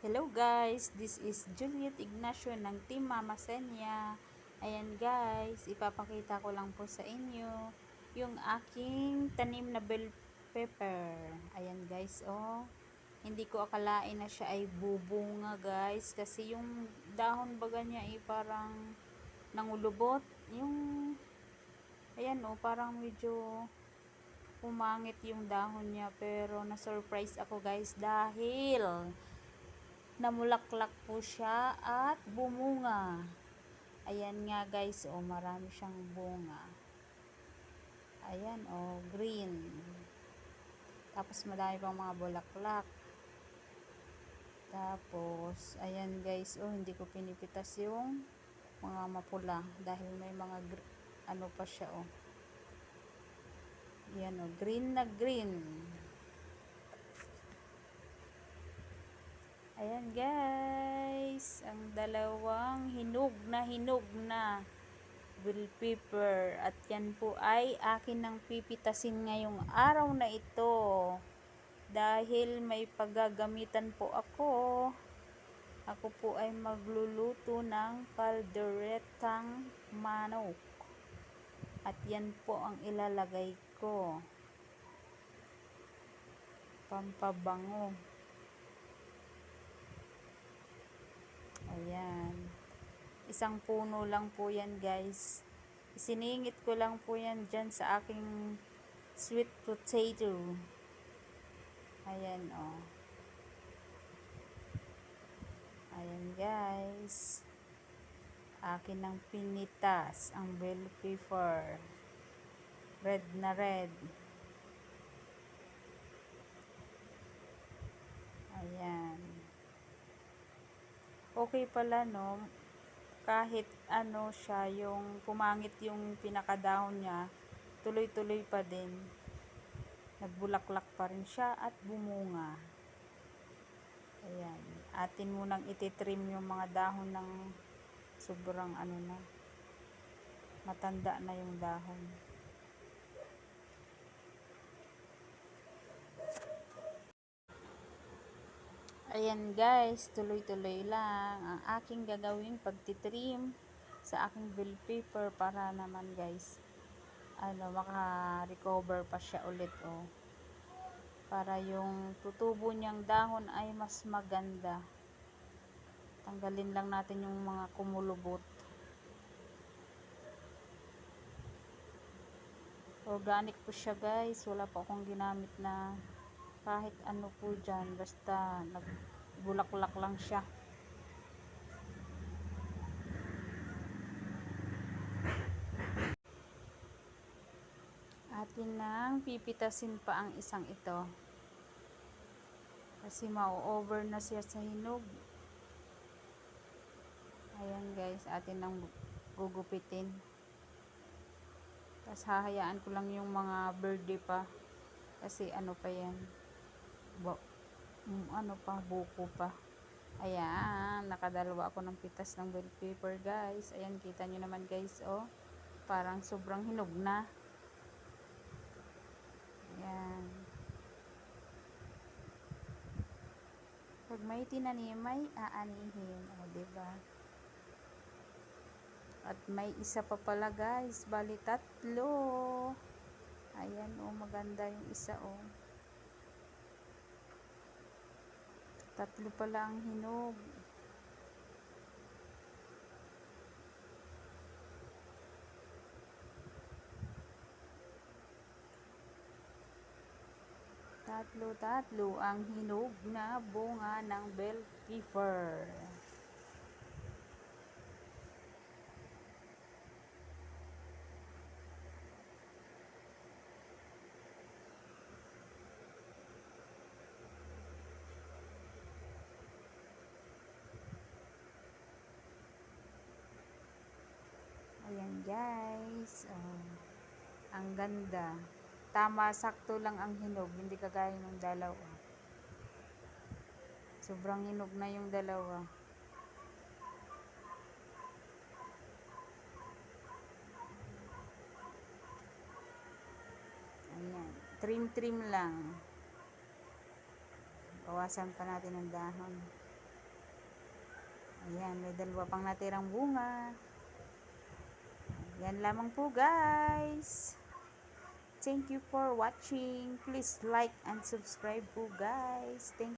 Hello guys, this is Juliet Ignacio ng Team Mama Senya. Ayan guys, ipapakita ko lang po sa inyo yung aking tanim na bell pepper. Ayan guys, oh. Hindi ko akalain na siya ay bubunga guys kasi yung dahon baga niya ay parang nangulubot. Yung ayan oh, parang medyo pumangit yung dahon niya pero na-surprise ako guys dahil namulaklak po siya at bumunga. Ayan nga guys, oh, marami siyang bunga. Ayan, oh, green. Tapos madami pang mga bulaklak. Tapos, ayan guys, oh, hindi ko pinipitas yung mga mapula dahil may mga ano pa siya, oh. Ayan, oh, green na green. Ayan guys, ang dalawang hinog na hinog na bell pepper. At yan po ay akin nang pipitasin ngayong araw na ito. Dahil may paggagamitan po ako. Ako po ay magluluto ng kalderetang manok. At yan po ang ilalagay ko. Pampabango Ayan. Isang puno lang po yan guys. Isiningit ko lang po yan dyan sa aking sweet potato. Ayan o. Oh. Ayan guys. Akin ng pinitas ang bell pepper. Red na red. Ayan okay pala no kahit ano siya yung pumangit yung pinakadahon niya tuloy-tuloy pa din. Nagbulaklak pa rin siya at bumunga. Ayan. Atin munang ititrim yung mga dahon ng sobrang ano na matanda na yung dahon Ayan guys, tuloy-tuloy lang ang aking gagawing pagtitrim sa aking bill paper para naman guys ano maka-recover pa siya ulit oh. Para yung tutubo niyang dahon ay mas maganda. Tanggalin lang natin yung mga kumulubot. Organic po siya guys, wala pa akong ginamit na kahit ano po dyan basta nagbulaklak lang siya. Atin nang pipitasin pa ang isang ito. Kasi mau-over na siya sa hinog. Ayan guys atin nang gugupitin. Tapos hahayaan ko lang yung mga birthday pa. Kasi ano pa yan bo, um, ano pa, buko pa. Ayan, nakadalawa ako ng pitas ng bell pepper guys. Ayan, kita nyo naman guys, oh. Parang sobrang hinog na. Ayan. Pag may tinanim, may aanihin. O, oh, diba? At may isa pa pala guys. Bali tatlo. Ayan, oh, maganda yung isa, oh. Tatlo pala ang hinog. Tatlo-tatlo ang hinog na bunga ng bell pepper. Guys. Oh, ang ganda. Tama, sakto lang ang hinog. Hindi kagaya ng dalawa. Sobrang hinog na yung dalawa. Ayan. Trim-trim lang. Bawasan pa natin ang dahon. Ayan, may dalawa pang natirang bunga. Yan lamang po guys. Thank you for watching. Please like and subscribe po guys. Thank